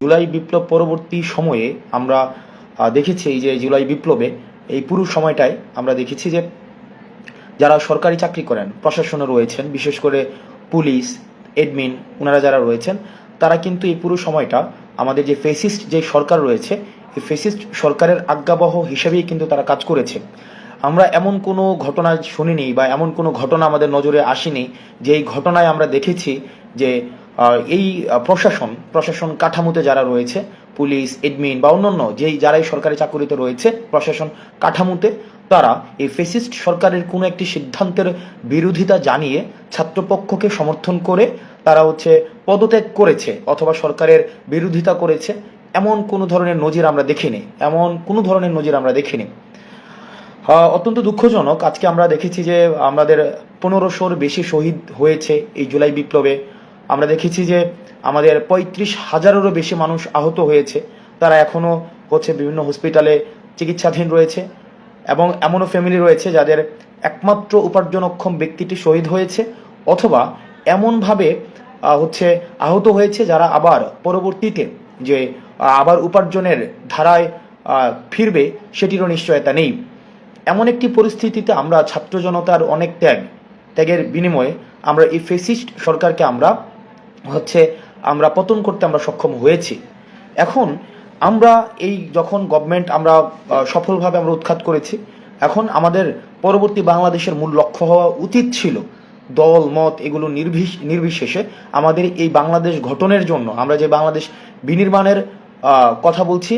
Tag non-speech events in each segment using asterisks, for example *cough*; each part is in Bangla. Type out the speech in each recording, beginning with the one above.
জুলাই বিপ্লব পরবর্তী সময়ে আমরা দেখেছি যে জুলাই বিপ্লবে, এই পুরো সময়টায় আমরা দেখেছি যে যারা সরকারি চাকরি করেন প্রশাসনে রয়েছেন, বিশেষ করে পুলিশ এডমিন ওনারা যারা রয়েছেন, তারা কিন্তু এই পুরো সময়টা আমাদের যে ফেসিস্ট যে সরকার রয়েছে, এই ফেসিস্ট সরকারের আজ্ঞাবহ হিসেবেই কিন্তু তারা কাজ করেছে। আমরা এমন কোনো ঘটনা শুনিনি বা এমন কোনো ঘটনা আমাদের নজরে আসেনি যে এই ঘটনায় আমরা দেখেছি যে এই প্রশাসন প্রশাসন কাঠামোতে যারা রয়েছে, পুলিশ এডমিন বা অন্যান্য যেই, যারাই সরকারি চাকুরিতে রয়েছে, প্রশাসন কাঠামোতে, তারা এই ফেসিস্ট সরকারের কোনো একটি সিদ্ধান্তের বিরোধিতা জানিয়ে ছাত্রপক্ষকে সমর্থন করে তারা হচ্ছে পদত্যাগ করেছে অথবা সরকারের বিরোধিতা করেছে। এমন কোনো ধরনের নজির আমরা দেখিনি। এমন কোনো ধরনের নজির আমরা দেখিনি। অত্যন্ত দুঃখজনক। আজকে আমরা দেখেছি যে আমাদের পনেরোশোর বেশি শহীদ হয়েছে এই জুলাই বিপ্লবে। আমরা দেখেছি যে আমাদের পঁয়ত্রিশ হাজারেরও বেশি মানুষ আহত হয়েছে। তারা এখনও হচ্ছে বিভিন্ন হসপিটালে চিকিৎসাধীন রয়েছে এবং এমনও ফ্যামিলি রয়েছে যাদের একমাত্র উপার্জনক্ষম ব্যক্তিটি শহীদ হয়েছে অথবা এমনভাবে হচ্ছে আহত হয়েছে যারা আবার পরবর্তীতে যে আবার উপার্জনের ধারায় ফিরবে সেটিরও নিশ্চয়তা নেই। এমন একটি পরিস্থিতিতে আমরা ছাত্র জনতার অনেক ত্যাগ, ত্যাগের বিনিময়ে আমরা এই ফেসিস্ট সরকারকে আমরা হচ্ছে আমরা পতন করতে আমরা সক্ষম হয়েছি। এখন আমরা এই যখন গভর্নমেন্ট আমরা সফলভাবে আমরা উৎখাত করেছি, এখন আমাদের পরবর্তী বাংলাদেশের মূল লক্ষ্য হওয়া উচিত ছিল দল, মত এগুলো নির্বিশ নির্বিশেষে আমাদের এই বাংলাদেশ গঠনের জন্য। আমরা যে বাংলাদেশ বিনির্মাণের কথা বলছি,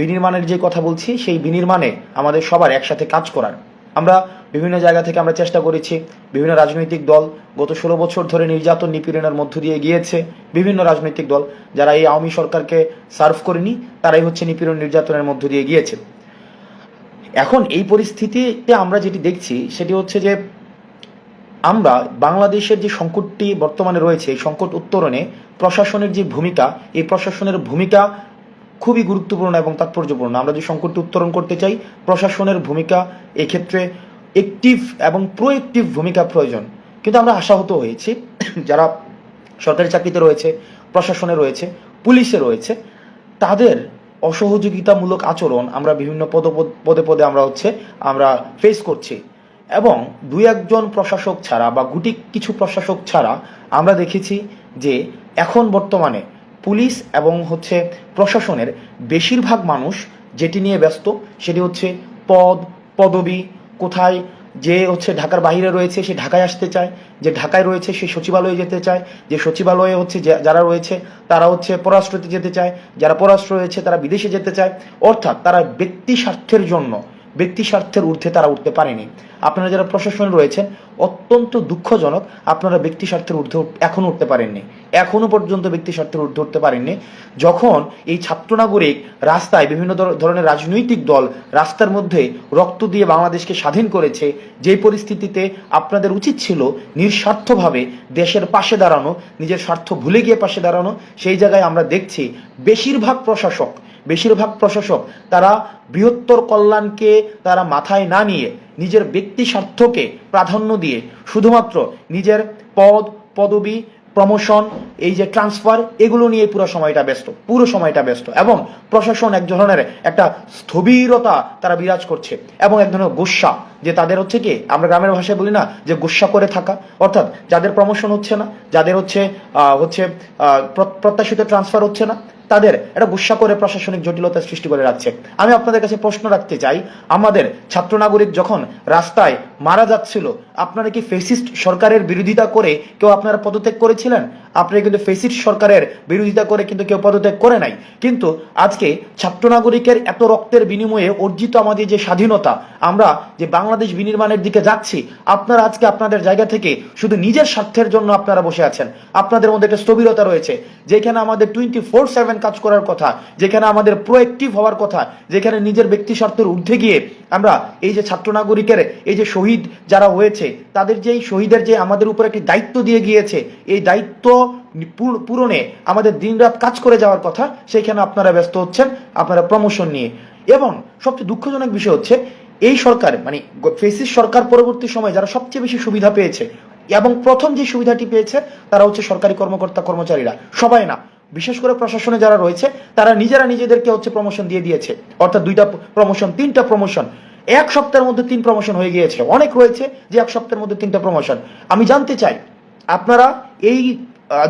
বিনির্মাণের যে কথা বলছি, সেই বিনির্মাণে আমাদের সবার একসাথে কাজ করার। আমরা বিভিন্ন জায়গা থেকে আমরা চেষ্টা করেছি। বিভিন্ন রাজনৈতিক দল গত ষোলো বছর ধরে নির্যাতন নিপীড়নের মধ্য দিয়ে গিয়েছে বিভিন্ন রাজনৈতিক দল যারা এই আওয়ামী সরকারকে সার্ভ করেনি, তারাই হচ্ছে নিপীড়ন নির্যাতনের মধ্য দিয়ে গিয়েছে এখন এই পরিস্থিতিতে আমরা যেটি দেখছি, সেটি হচ্ছে যে আমরা বাংলাদেশের যে সংকটটি বর্তমানে রয়েছে, এই সংকট উত্তরণে প্রশাসনের যে ভূমিকা, এই প্রশাসনের ভূমিকা খুবই গুরুত্বপূর্ণ এবং তাৎপর্যপূর্ণ। আমরা যে সংকটটি উত্তরণ করতে চাই, প্রশাসনের ভূমিকা এক্ষেত্রে একটিভ এবং প্রোয়েক্টিভ ভূমিকা প্রয়োজন। কিন্তু আমরা আশাহত হয়েছি, যারা সরকারি চাকরিতে রয়েছে, প্রশাসনে রয়েছে, পুলিশে রয়েছে, তাদের অসহযোগিতামূলক আচরণ আমরা বিভিন্ন পদ পদে পদে আমরা হচ্ছে, আমরা ফেস করছি। এবং দুই একজন প্রশাসক ছাড়া বা গুটি কিছু প্রশাসক ছাড়া আমরা দেখেছি যে এখন বর্তমানে পুলিশ এবং হচ্ছে প্রশাসনের বেশিরভাগ মানুষ যেটি নিয়ে ব্যস্ত, সেটি হচ্ছে পদ, পদবি কোথায় যে হচ্ছে ঢাকার বাইরে রয়েছে সে ঢাকায় আসতে চায়, যে ঢাকায় রয়েছে সে সচিবালয়ে যেতে চায়, যে সচিবালয়ে হচ্ছে যারা রয়েছে তারা হচ্ছে পররাষ্ট্রতে যেতে চায়, যারা পররাষ্ট্র রয়েছে তারা বিদেশে যেতে চায়। অর্থাৎ তারা ব্যক্তি স্বার্থের জন্য ব্যক্তি স্বার্থের ঊর্ধ্বে তারা উঠতে পারেনি। আপনারা যারা প্রশাসনে রয়েছেন, অত্যন্ত দুঃখজনক, আপনারা ব্যক্তি স্বার্থের ঊর্ধ্বে উঠ- এখনও উঠতে পারেননি। এখনও পর্যন্ত ব্যক্তি স্বার্থের ঊর্ধ্বে উঠতে পারেননি। যখন এই ছাত্র নাগরিক রাস্তায় বিভিন্ন ধর- ধরনের রাজনৈতিক দল রাস্তার মধ্যে রক্ত দিয়ে বাংলাদেশকে স্বাধীন করেছে, যে পরিস্থিতিতে আপনাদের উচিত ছিল নিঃস্বার্থভাবে দেশের পাশে দাঁড়ানো, নিজের স্বার্থ ভুলে গিয়ে পাশে দাঁড়ানো, সেই জায়গায় আমরা দেখছি বেশিরভাগ প্রশাসক বেশিরভাগ প্রশাসক তারা বৃহত্তর কল্যাণকে তারা মাথায় না নিয়ে নিজের ব্যক্তি স্বার্থকে প্রাধান্য দিয়ে শুধুমাত্র নিজের পদ, পদবি প্রমোশন এই যে ট্রান্সফার এগুলো নিয়ে পুরো সময়টা ব্যস্ত, পুরো সময়টা ব্যস্ত এবং প্রশাসন এক ধরনের একটা স্থবিরতা তারা বিরাজ করছে এবং এক ধরনের গোস্বা যে তাদের হচ্ছে কি, আমরা গ্রামের ভাষায় বলি না, যে গোস্বা করে থাকা, অর্থাৎ যাদের প্রমোশন হচ্ছে না, যাদের হচ্ছে হচ্ছে প্রত্যাশিত ট্রান্সফার হচ্ছে না তাদের এটা গুসা করে প্রশাসনিক জটিলতা সৃষ্টি করে রাখছে। আমি আপনাদের কাছে প্রশ্ন রাখতে চাই, আমাদের ছাত্র নাগরিক যখন রাস্তায় মারা যাচ্ছিল, আপনারা কি ফেসিস্ট সরকারের বিরোধিতা করে কেউ আপনারা পদত্যাগ করেছিলেন? আপনারা কিন্তু ফেসিস্ট সরকারের বিরোধিতা করে কিন্তু কেউ পদত্যাগ করে নাই। কিন্তু আজকে ছাত্র নাগরিকের এত রক্তের বিনিময়ে অর্জিত আমাদের যে স্বাধীনতা, আমরা যে বাংলাদেশ বিনির্মাণের দিকে যাচ্ছি, আপনারা আজকে আপনাদের জায়গা থেকে শুধু নিজের স্বার্থের জন্য আপনারা বসে আছেন। আপনাদের মধ্যে একটা স্থবিরতা রয়েছে, যেখানে আমাদের টোয়েন্টি ফোর সেভেন কাজ করার কথা, যেখানে আমাদের প্রোয়েক্টিভ হওয়ার কথা, যেখানে নিজের ব্যক্তি স্বার্থের ঊর্ধ্বে গিয়ে আমরা এই যে ছাত্র নাগরিকের এই যে শহীদ যারা হয়েছে, তাদের যে শহীদের যে আমাদের উপর একটি দায়িত্ব দিয়ে গিয়েছে, এই দায়িত্ব পূরণে আমাদের দিনরাত কাজ করে যাওয়ার কথা, সেইখানে আপনারা ব্যস্ত হচ্ছেন, আপনারা প্রমোশন নিয়ে। এবং সবচেয়ে দুঃখজনক বিষয় হচ্ছে, এই সরকার মানে ফেসিস সরকার পরবর্তী সময়ে যারা সবচেয়ে বেশি সুবিধা পেয়েছে, এবং প্রথম যে সুবিধাটি পেয়েছে, তারা হচ্ছে সরকারি কর্মকর্তা, কর্মচারীরা। সবাই না, বিশেষ করে প্রশাসনে যারা রয়েছে, তারা নিজেরা নিজেদেরকে হচ্ছে প্রমোশন দিয়ে দিয়েছে। অর্থাৎ দুইটা প্রমোশন তিনটা প্রমোশন এক সপ্তাহের মধ্যে তিন প্রমোশন হয়ে গিয়েছে অনেক রয়েছে যে এক সপ্তাহের মধ্যে তিনটা প্রমোশন আমি জানতে চাই, আপনারা এই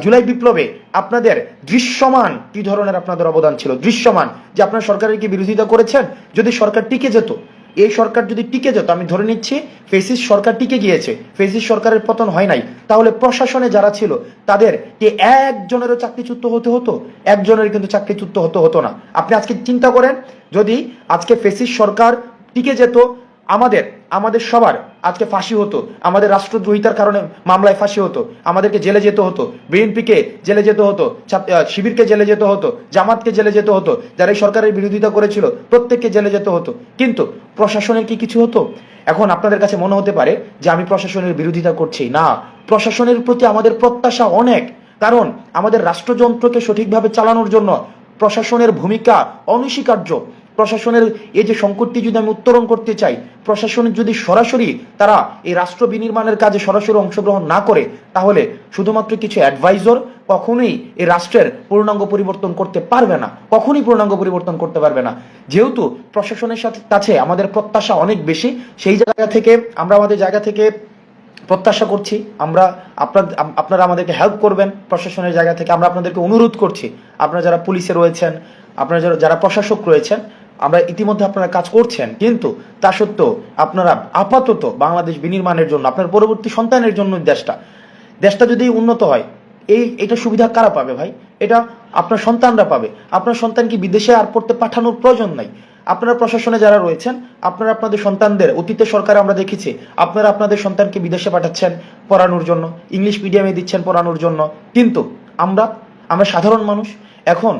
জুলাই বিপ্লবে আপনাদের দৃশ্যমান কি ধরনের আপনাদের অবদান ছিল? দৃশ্যমান, যে আপনার সরকারের কি বিরোধিতা করেছেন? যদি সরকার টিকে যেত, এই সরকার যদি টিকে যেত, আমি ধরে নিচ্ছি, ফেসিস সরকার টিকে গিয়েছে, ফেসিস সরকারের পতন হয় নাই, তাহলে প্রশাসনে যারা ছিল তাদের কি একজনেরও চাকরিচ্যুত হতে হতো একজনের কিন্তু চাকরিচ্যুত হতে হতো না। আপনি আজকে চিন্তা করেন, যদি আজকে ফেসিস সরকার টিকে যেত আমাদের আমাদের সবার আজকে ফাঁসি হতো। আমাদের রাষ্ট্রদ্রোহিতার কারণে মামলায় ফাঁসি হতো। আমাদেরকে জেলে যেতে হতো। বিএনপিকে জেলে যেতে হতো। শিবিরকে জেলে যেতে হতো। জামাতকে জেলে যেতে হতো। যারা এই সরকারের বিরোধিতা করেছিল, প্রত্যেককে জেলে যেতে হতো। কিন্তু প্রশাসনের কি কিছু হতো? এখন আপনাদের কাছে মনে হতে পারে যে আমি প্রশাসনের বিরোধিতা করছি। না, প্রশাসনের প্রতি আমাদের প্রত্যাশা অনেক। কারণ আমাদের রাষ্ট্রযন্ত্রকে সঠিকভাবে চালানোর জন্য প্রশাসনের ভূমিকা অনস্বীকার্য। প্রশাসনের এই যে সংকটটি যদি আমি উত্তরণ করতে চাই প্রশাসনের যদি সরাসরি তারা এই রাষ্ট্র বিনির্মাণের কাজে সরাসরি অংশগ্রহণ না করে, তাহলে শুধুমাত্র কিছু অ্যাডভাইজর কখনোই এই রাষ্ট্রের পূর্ণাঙ্গ পরিবর্তন করতে পারবে না, কখনই পূর্ণাঙ্গ পরিবর্তন করতে পারবে না। যেহেতু প্রশাসনের সাথে, কাছে আমাদের প্রত্যাশা অনেক বেশি, সেই জায়গা থেকে আমরা আমাদের জায়গা থেকে প্রত্যাশা করছি, আমরা আপনার, আপনারা আমাদেরকে হেল্প করবেন প্রশাসনের জায়গা থেকে, আমরা আপনাদেরকে অনুরোধ করছি, আপনারা যারা পুলিশে রয়েছেন, আপনারা যারা যারা প্রশাসক রয়েছেন আমরা ইতিমধ্যে আপনারা কাজ করছেন, কিন্তু তা সত্ত্বেও আপনারা আপাতত বাংলাদেশ বিনির্মাণের জন্য, আপনার পরবর্তী সন্তানের জন্য দেশটা দেশটা যদি উন্নত হয়, এই, এটা সুবিধা কারা পাবে ভাই? এটা আপনার সন্তানরা পাবে। আপনার সন্তানকে বিদেশে আর পড়তে পাঠানোর প্রয়োজন নাই। আপনারা প্রশাসনে যারা রয়েছেন, আপনারা আপনাদের সন্তানদের, অতীতে সরকারে আমরা দেখেছি, আপনারা আপনাদের সন্তানকে বিদেশে পাঠাচ্ছেন পড়ানোর জন্য, ইংলিশ মিডিয়ামে দিচ্ছেন পড়ানোর জন্য। কিন্তু আমরা আমরা সাধারণ মানুষ, এখন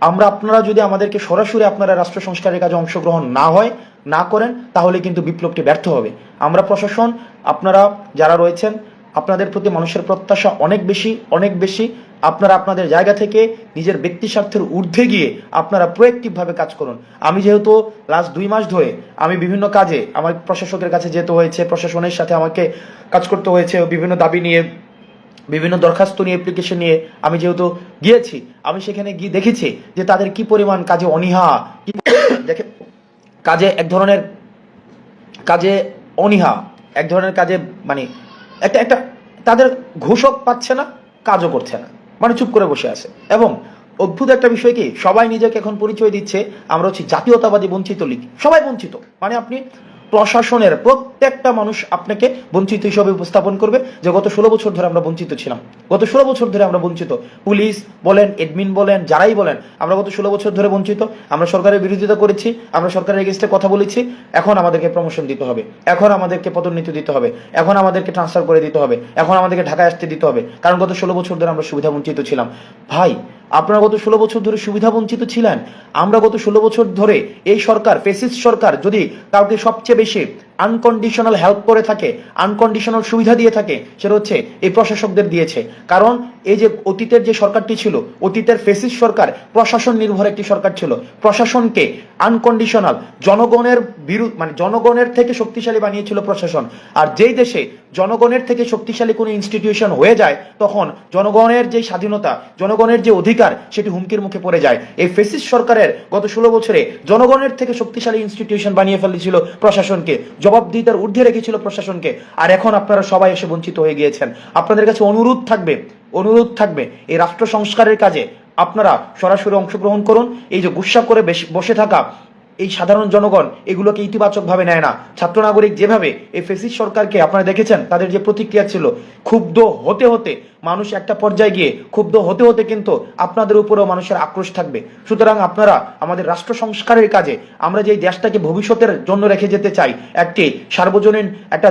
আমরা আপনারা যদি আমাদেরকে সরাসরি আপনারা রাষ্ট্র সংস্কারের কাজে অংশগ্রহণ না হয়, না করেন, তাহলে কিন্তু বিপ্লবটি ব্যর্থ হবে। আমরা প্রশাসন, আপনারা যারা রয়েছেন, আপনাদের প্রতি মানুষের প্রত্যাশা অনেক বেশি অনেক বেশি। আপনারা আপনাদের জায়গা থেকে নিজের ব্যক্তি স্বার্থের ঊর্ধ্বে গিয়ে আপনারা প্রোয়েক্টিভভাবে কাজ করুন। আমি যেহেতু লাস্ট দুই মাস ধরে আমি বিভিন্ন কাজে আমার প্রশাসকের কাছে যেতে হয়েছে, প্রশাসনের সাথে আমাকে কাজ করতে হয়েছে, বিভিন্ন দাবি নিয়ে বিভিন্ন দরখাস্ত নিয়ে অ্যাপ্লিকেশন নিয়ে আমি যেহেতু গিয়েছি, আমি সেখানে গিয়ে দেখেছি যে তাদের কি পরিমাণ কাজে অনীহা *coughs* দেখে, কাজে এক ধরনের, কাজে অনীহা, এক ধরনের কাজে মানে একটা একটা তাদের ঘোষক পাচ্ছে না, কাজও করছে না মানে চুপ করে বসে আছে। এবং অদ্ভুত একটা বিষয় কি, সবাই নিজেকে এখন পরিচয় দিচ্ছে, আমরা হচ্ছে জাতীয়তাবাদী বঞ্চিত লীগ, সবাই বঞ্চিত মানে আপনি প্রশাসনের প্রত্যেকটা মানুষ আপনাকে বঞ্চিত হিসেবে উপস্থাপন করবে যে গত ষোলো বছর ধরে আমরা বঞ্চিত ছিলাম। গত ষোলো বছর ধরে আমরা বঞ্চিত। পুলিশ বলেন এডমিন বলেন, যারাই বলেন, আমরা গত ষোলো বছর ধরে বঞ্চিত। আমরা সরকারের বিরোধিতা করেছি, আমরা সরকারের এগেনস্টে কথা বলেছি। এখন আমাদেরকে প্রমোশন দিতে হবে। এখন আমাদেরকে পদোন্নতি দিতে হবে। এখন আমাদেরকে ট্রান্সফার করে দিতে হবে। এখন আমাদেরকে ঢাকায় আসতে দিতে হবে। কারণ গত ষোলো বছর ধরে আমরা সুবিধা বঞ্চিত ছিলাম। ভাই আপনারা গত ষোলো বছর ধরে সুবিধা বঞ্চিত ছিলেন। আমরা গত ষোলো বছর ধরে এই সরকার ফেসিস সরকার, যদি কাউকে সবচেয়ে বেশি আনকন্ডিশনাল হেল্প করে থাকে আনকন্ডিশনাল সুবিধা দিয়ে থাকে, সেটা হচ্ছে এই প্রশাসকদের দিয়েছে। কারণ এই যে অতীতের যে সরকারটি ছিল, অতীতের ফেসিস্ট সরকার প্রশাসন নির্ভর একটি সরকার ছিল। প্রশাসনকে আনকন্ডিশনাল জনগণের বিরুদ্ধ মানে জনগণের থেকে শক্তিশালী বানিয়েছিল প্রশাসন। আর যেই দেশে জনগণের থেকে শক্তিশালী কোনো ইনস্টিটিউশন হয়ে যায়, তখন জনগণের যে স্বাধীনতা, জনগণের যে অধিকার, সেটি হুমকির মুখে পড়ে যায়। এই ফেসিস সরকারের গত ষোলো বছরে জনগণের থেকে শক্তিশালী ইনস্টিটিউশন বানিয়ে ফেলেছিল প্রশাসনকে। জবাবদিহিতার ঊর্ধ্বে রেখেছিল প্রশাসনকে। আর এখন আপনারা সবাই এসে বঞ্চিত হয়ে গিয়েছেন। আপনাদের কাছে অনুরোধ থাকবে অনুরোধ থাকবে, এই রাষ্ট্র সংস্কারের কাজে আপনারা সরাসরি অংশগ্রহণ করুন। এই যে গুসা করে বসে থাকা এই সাধারণ জনগণ, এগুলোকে ইতিবাচকভাবে নেয় না। ছাত্র নাগরিক যেভাবে এই ফেসিস সরকারকে আপনারা দেখেছেন, তাদের যে প্রতিক্রিয়া ছিল, ক্ষুব্ধ হতে হতে মানুষ একটা পর্যায়ে গিয়ে ক্ষুব্ধ হতে হতে কিন্তু আপনাদের উপরেও মানুষের আক্রোশ থাকবে। সুতরাং আপনারা আমাদের রাষ্ট্র সংস্কারের কাজে আমরা যে দেশটাকে ভবিষ্যতের জন্য রেখে যেতে চাই, একটি সার্বজনীন, একটা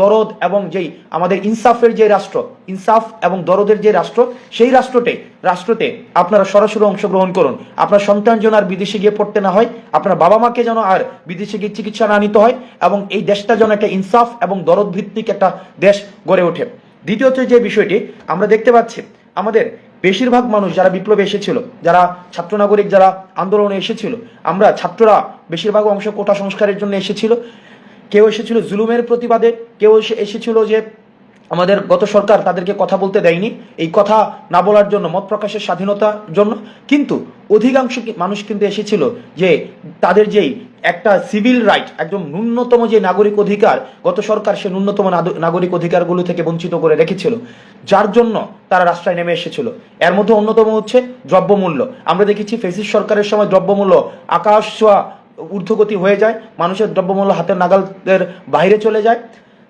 দরদ এবং যেই আমাদের ইনসাফের যে রাষ্ট্র, ইনসাফ এবং দরদের যে রাষ্ট্র, সেই রাষ্ট্রতে রাষ্ট্রতে আপনারা সরাসরি অংশগ্রহণ করুন। আপনার সন্তান যেন আর বিদেশে গিয়ে পড়তে না হয়, আপনার বাবা মাকে যেন আর বিদেশে গিয়ে চিকিৎসা না নিতে হয় এবং এই দেশটা যেন একটা ইনসাফ এবং দরদ ভিত্তিক একটা দেশ গড়ে ওঠে। দ্বিতীয়ত যে বিষয়টি, আমরা দেখতে পাচ্ছি আমাদের বেশিরভাগ মানুষ যারা বিপ্লবে এসেছিল, যারা ছাত্র নাগরিক যারা আন্দোলনে এসেছিল, আমরা ছাত্ররা বেশিরভাগ অংশ কোটা সংস্কারের জন্য এসেছিল। কেউ এসেছিল জুলুমের প্রতিবাদে, কেউ এসে- এসেছিল যে আমাদের গত সরকার তাদেরকে কথা বলতে দেয়নি, এই কথা না বলার জন্য, মত প্রকাশের স্বাধীনতার জন্য। কিন্তু অধিকাংশ মানুষ কিন্তু এসেছিল যে তাদের যেই একটা সিভিল রাইট, একদম ন্যূনতম যে নাগরিক অধিকার, গত সরকার সে ন্যূনতম নাগরিক অধিকারগুলো থেকে বঞ্চিত করে রেখেছিল। যার জন্য তারা রাস্তায় নেমে এসেছিল। এর মধ্যে অন্যতম হচ্ছে দ্রব্যমূল্য। আমরা দেখেছি ফেসিস সরকারের সময় দ্রব্যমূল্য আকাশ ছোঁয়া, ঊর্ধ্বগতি হয়ে যায়, মানুষের দ্রব্যমূল্য হাতের নাগালের বাইরে চলে যায়।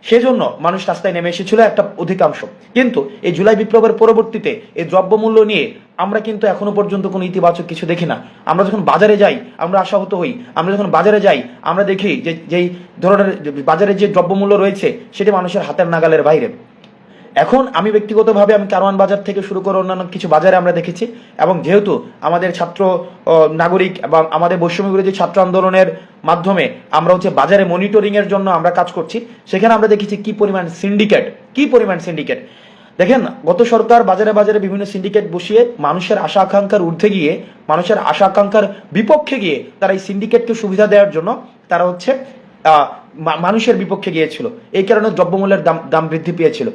সেজন্য মানুষ রাস্তায় নেমে এসেছিল একটা অধিকাংশ। কিন্তু এই জুলাই বিপ্লবের পরবর্তীতে এই দ্রব্যমূল্য নিয়ে আমরা কিন্তু এখনও পর্যন্ত কোনো ইতিবাচক কিছু দেখি না। আমরা যখন বাজারে যাই, আমরা আশাহত হই। আমরা যখন বাজারে যাই, আমরা দেখি যে যেই ধরনের বাজারে যে দ্রব্যমূল্য রয়েছে, সেটি মানুষের হাতের নাগালের বাইরে। এখন আমি ব্যক্তিগতভাবে আমি কারওয়ান বাজার থেকে শুরু করে অন্যান্য কিছু বাজারে আমরা দেখেছি, এবং যেহেতু আমাদের ছাত্র নাগরিক এবং আমাদের বৈষম্য বিরোধী ছাত্র আন্দোলনের মাধ্যমে আমরা হচ্ছে বাজারে মনিটরিং এর জন্য আমরা কাজ করছি, সেখানে আমরা দেখেছি কি পরিমাণ সিন্ডিকেট কি পরিমাণ সিন্ডিকেট দেখেন, গত সরকার বাজারে বাজারে বিভিন্ন সিন্ডিকেট বসিয়ে মানুষের আশা আকাঙ্ক্ষার ঊর্ধ্বে গিয়ে, মানুষের আশা আকাঙ্ক্ষার বিপক্ষে গিয়ে তারা এই সিন্ডিকেটকে সুবিধা দেওয়ার জন্য তারা হচ্ছে মানুষের বিপক্ষে গিয়েছিল। এই কারণে দ্রব্যমূল্যের দাম দাম বৃদ্ধি পেয়েছিল।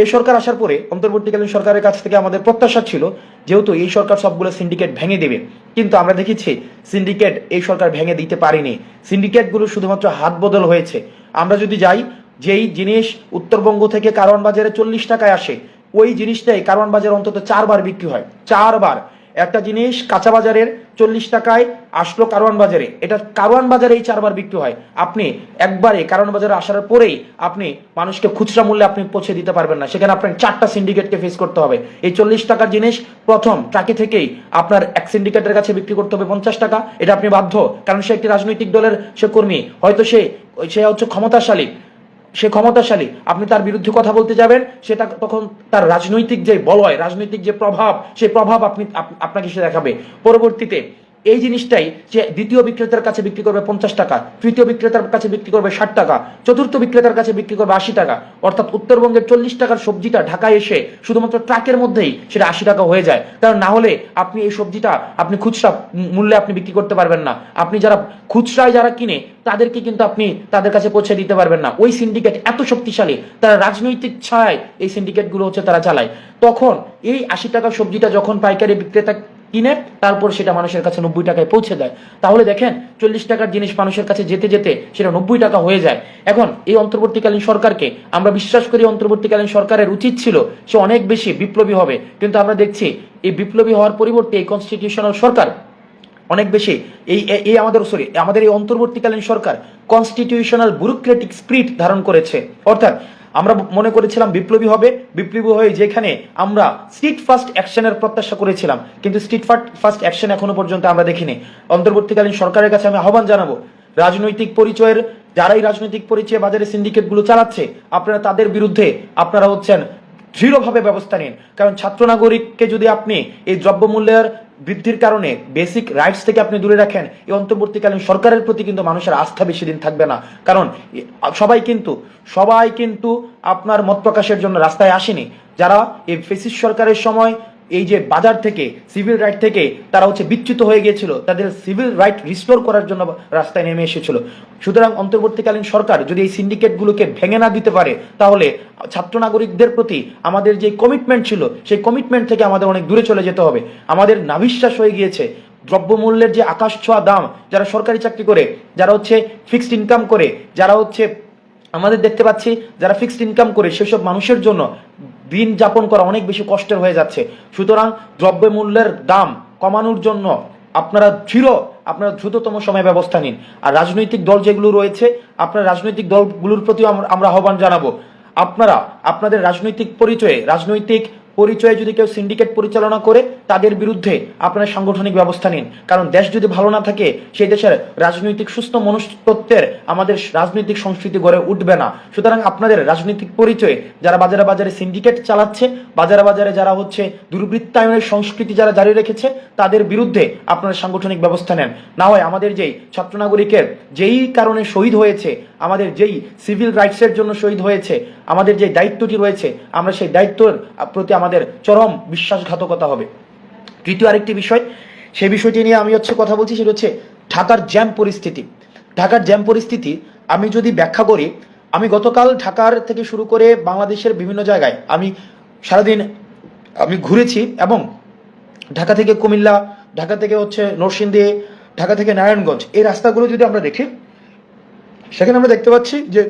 এই সরকার আসার পরে অন্তর্বর্তীকালীন সরকারের কাছ থেকে আমাদের প্রত্যাশা ছিল, যেহেতু এই সরকার সবগুলো সিন্ডিকেট ভেঙে দেবে। কিন্তু আমরা দেখেছি সিন্ডিকেট এই সরকার ভেঙে দিতে পারেনি। সিন্ডিকেটগুলো শুধুমাত্র হাত বদল হয়েছে। আমরা যদি যাই, যেই জিনিস উত্তরবঙ্গ থেকে কারওয়ান বাজারে চল্লিশ টাকায় আসে, ওই জিনিসটাই কারওয়ান বাজারে অন্তত চারবার বিক্রি হয়। চারবার। একটা জিনিস কাঁচা বাজারের চল্লিশ টাকায় আসলো কারওয়ান বাজারে। এটা কারওয়ান বাজারেই চারবার বিক্রি হয়। আপনি একবারে কারওয়ান বাজারে আসার পরেই আপনি মানুষকে খুচরা মূল্যে আপনি পৌঁছে দিতে পারবেন না। সেখানে আপনার চারটা সিন্ডিকেটকে ফেস করতে হবে। এই চল্লিশ টাকার জিনিস প্রথম ট্রাকে থেকেই আপনার এক সিন্ডিকেটের কাছে বিক্রি করতে হবে পঞ্চাশ টাকা। এটা আপনি বাধ্য। কারণ সে একটি রাজনৈতিক দলের সে কর্মী। হয়তো সে সে হচ্ছে ক্ষমতাশালী। সে ক্ষমতাশালী, আপনি তার বিরুদ্ধে কথা বলতে যাবেন, সেটা তখন তার রাজনৈতিক যে বলয়, রাজনৈতিক যে প্রভাব, সে প্রভাব আপনি, আপ- আপনাকে সে দেখাবে। পরবর্তীতে এই জিনিসটাই যে দ্বিতীয় বিক্রেতার কাছে বিক্রি করবে পঞ্চাশ টাকা, তৃতীয় বিক্রেতার কাছে বিক্রি করবে ষাট টাকা, চতুর্থ বিক্রেতার কাছে বিক্রি করবে আশি টাকা, অর্থাৎ উত্তরবঙ্গের চল্লিশ টাকার সবজিটা ঢাকায় এসে শুধুমাত্র ট্রাকের মধ্যেই সেটা আশি টাকা হয়ে যায়। কারণ না হলে আপনি এই সবজিটা আপনি খুচরা মূল্যে আপনি বিক্রি করতে পারবেন না। আপনি যারা খুচরায় যারা কিনে, তাদেরকে কিন্তু আপনি তাদের কাছে পৌঁছে দিতে পারবেন না। ওই সিন্ডিকেট এত শক্তিশালী, তারা রাজনৈতিক ছায় এই সিন্ডিকেটগুলো হচ্ছে তারা চালায়। তখন এই আশি টাকার সবজিটা যখন পাইকারি বিক্রেতা কিনে তারপর সেটা মানুষের কাছে নব্বই টাকায় পৌঁছে দেয়। তাহলে দেখেন, চল্লিশ টাকার জিনিস মানুষের কাছে যেতে যেতে সেটা নব্বই টাকা হয়ে যায়। এখন এই অন্তর্বর্তীকালীন সরকারকে, আমরা বিশ্বাস করি অন্তর্বর্তীকালীন সরকারের উচিত ছিল সে অনেক বেশি বিপ্লবী হবে। কিন্তু আমরা দেখছি, এই বিপ্লবী হওয়ার পরিবর্তে এই কনস্টিটিউশনাল সরকার অনেক বেশি, এই এই- আমাদের সরি আমাদের এই অন্তর্বর্তীকালীন সরকার কনস্টিটিউশনাল ব্যুরোক্রেটিক স্প্রিট ধারণ করেছে। অর্থাৎ আমরা মনে করেছিলাম বিপ্লবী হবে, বিপ্লবী হয়ে যেখানে আমরা স্ট্রিট ফার্স্ট অ্যাকশনের প্রত্যাশা করেছিলাম। কিন্তু স্ট্রিট ফার্স্ট অ্যাকশন এখনও পর্যন্ত আমরা দেখিনি। অন্তর্বর্তীকালীন সরকারের কাছে আমি আহ্বান জানাব, রাজনৈতিক পরিচয়ের, যারাই রাজনৈতিক পরিচয় বাজারে সিন্ডিকেটগুলো চালাচ্ছে, আপনারা তাদের বিরুদ্ধে আপনারা হচ্ছেন দৃঢ়ভাবে ব্যবস্থা নিন। কারণ ছাত্র নাগরিককে যদি আপনি এই দ্রব্যমূল্যের বৃদ্ধির কারণে বেসিক রাইটস থেকে আপনি দূরে রাখেন, এই অন্তর্বর্তীকালীন সরকারের প্রতি কিন্তু মানুষের আস্থা বেশি দিন থাকবে না। কারণ সবাই কিন্তু সবাই কিন্তু আপনার মত প্রকাশের জন্য রাস্তায় আসেনি। যারা এই ফেসিস সরকারের সময় এই যে বাজার থেকে সিভিল রাইট থেকে তারা হচ্ছে বিচ্যুত হয়ে গিয়েছিল, তাদের সিভিল রাইট রিস্টোর করার জন্য রাস্তায় নেমে এসেছিল। সুতরাং অন্তর্বর্তীকালীন সরকার যদি এই সিন্ডিকেটগুলোকে ভেঙে না দিতে পারে, তাহলে ছাত্র নাগরিকদের প্রতি আমাদের যে কমিটমেন্ট ছিল, সেই কমিটমেন্ট থেকে আমাদের অনেক দূরে চলে যেতে হবে। আমাদের নাবিশ্বাস হয়ে গিয়েছে। দ্রব্যমূল্যের যে আকাশ ছোঁয়া দাম, যারা সরকারি চাকরি করে, যারা হচ্ছে ফিক্সড ইনকাম করে, যারা হচ্ছে আমাদের দেখতে পাচ্ছি যারা ফিক্সড ইনকাম করে সেসব মানুষের জন্য দিন যাপন করা অনেক বেশি কষ্টের হয়ে যাচ্ছে। সুতরাং দ্রব্যমূল্যের দাম কমানোর জন্য আপনারা দৃঢ় আপনারা দ্রুততম সময় ব্যবস্থা নিন। আর রাজনৈতিক দল যেগুলো রয়েছে, আপনার রাজনৈতিক দলগুলোর প্রতিও আমরা- আহ্বান জানাব। আপনারা, আপনাদের রাজনৈতিক পরিচয়ে, রাজনৈতিক পরিচয়ে যদি কেউ সিন্ডিকেট পরিচালনা করে, তাদের বিরুদ্ধে আপনারা সাংগঠনিক ব্যবস্থা নিন। কারণ দেশ যদি ভালো না থাকে, সেই দেশের রাজনৈতিক সুস্থ মনুষ্যত্বের আমাদের রাজনৈতিক সংস্কৃতি গড়ে উঠবে না। সুতরাং আপনাদের রাজনৈতিক পরিচয়ে যারা বাজারে বাজারে সিন্ডিকেট চালাচ্ছে, বাজারে বাজারে যারা হচ্ছে দুর্বৃত্তায়নের সংস্কৃতি যারা জারি রেখেছে, তাদের বিরুদ্ধে আপনারা সাংগঠনিক ব্যবস্থা নেন। না হয় আমাদের যেই ছাত্র নাগরিকের যেই কারণে শহীদ হয়েছে, আমাদের যেই সিভিল রাইটসের জন্য শহীদ হয়েছে, আমাদের যে দায়িত্বটি রয়েছে, আমরা সেই দায়িত্বের প্রতি আমাদের চরম বিশ্বাসঘাতকতা হবে। তৃতীয় আরেকটি বিষয়, সেই বিষয়টি নিয়ে আমি হচ্ছে কথা বলছি, সেটা হচ্ছে ঢাকার জ্যাম পরিস্থিতি। ঢাকার জ্যাম পরিস্থিতি আমি যদি ব্যাখ্যা করি, আমি গতকাল ঢাকার থেকে শুরু করে বাংলাদেশের বিভিন্ন জায়গায় আমি সারাদিন আমি ঘুরেছি এবং ঢাকা থেকে কুমিল্লা, ঢাকা থেকে হচ্ছে নরসিংদী, ঢাকা থেকে নারায়ণগঞ্জ, এই রাস্তাগুলো যদি আমরা দেখি, সেখানে আমরা দেখতে পাচ্ছি যে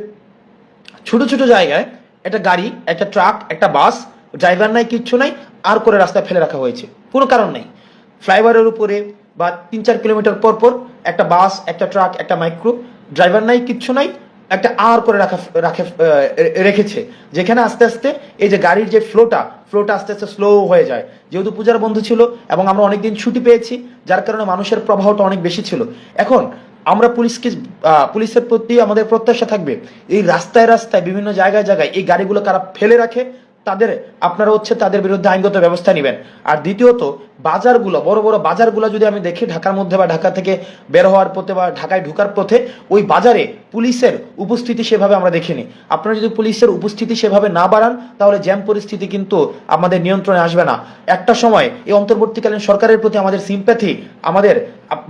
ছোট ছোট জায়গায় একটা গাড়ি, একটা ট্রাক, একটা বাস ড্রাইভার নাই, কিচ্ছু নাই, আর করে রাস্তায় ফেলে রাখা হয়েছে। কোনো কারণ নেই। ফ্লাইওভারের উপরে বা তিন চার কিলোমিটার পর পর একটা বাস, একটা ট্রাক, একটা মাইক্রো ড্রাইভার নাই, কিচ্ছু নাই, একটা আর করে রাখা, রাখে রেখেছে। যেখানে আস্তে আস্তে এই যে গাড়ির যে ফ্লোটা ফ্লোটা আস্তে আস্তে স্লো হয়ে যায়। যেহেতু পূজার বন্ধ ছিল এবং আমরা অনেকদিন ছুটি পেয়েছি, যার কারণে মানুষের প্রবাহটা অনেক বেশি ছিল। এখন আমরা পুলিশকে পুলিশের প্রতি আমাদের প্রত্যাশা থাকবে, এই রাস্তায় রাস্তায়, বিভিন্ন জায়গায় জায়গায় এই গাড়িগুলো কারা ফেলে রাখে তাদের আপনারা হচ্ছে তাদের বিরুদ্ধে আইনগত ব্যবস্থা নেবেন। আর দ্বিতীয়ত বাজারগুলো, বড় বড় বাজারগুলো যদি আমি দেখি ঢাকার মধ্যে বা ঢাকা থেকে বের হওয়ার পথে বা ঢাকায় ঢোকার পথে, ওই বাজারে পুলিশের উপস্থিতি সেভাবে আমরা দেখিনি। আপনারা যদি পুলিশের উপস্থিতি সেভাবে না বাড়ান, তাহলে জ্যাম পরিস্থিতি কিন্তু আমাদের নিয়ন্ত্রণে আসবে না। একটা সময় এই অন্তর্বর্তীকালীন সরকারের প্রতি আমাদের সিম্প্যাথি আমাদের,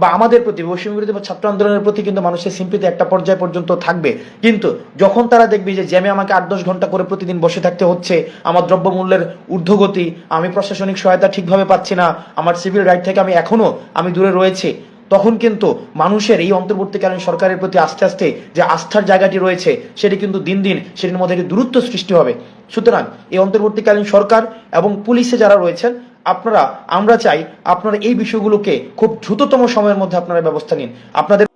বা আমাদের প্রতি বৈষম্য বা ছাত্র আন্দোলনের প্রতি কিন্তু মানুষের সিম্পিতি একটা পর্যায় পর্যন্ত থাকবে। কিন্তু যখন তারা দেখবে যে জ্যামে আমাকে আট দশ ঘণ্টা করে প্রতিদিন বসে থাকতে হচ্ছে, আমার দ্রব্যমূল্যের ঊর্ধ্বগতি, আমি প্রশাসনিক সহায়তা ঠিকভাবে পাচ্ছি না আমার সিভিল রাইট থেকে আমি এখনও আমি দূরে রয়েছি। তখন কিন্তু মানুষের এই অন্তর্বর্তীকালীন সরকারের প্রতি আস্তে আস্তে যে আস্থার জায়গাটি রয়েছে, সেটি কিন্তু দিন দিন সেটির মধ্যে একটি দূরত্ব সৃষ্টি হবে। সুতরাং এই অন্তর্বর্তীকালীন সরকার এবং পুলিশে যারা রয়েছেন, আপনারা, আমরা চাই আপনারা এই বিষয়গুলোকে খুব দ্রুততম সময়ের মধ্যে আপনারা ব্যবস্থা নিন। আপনাদের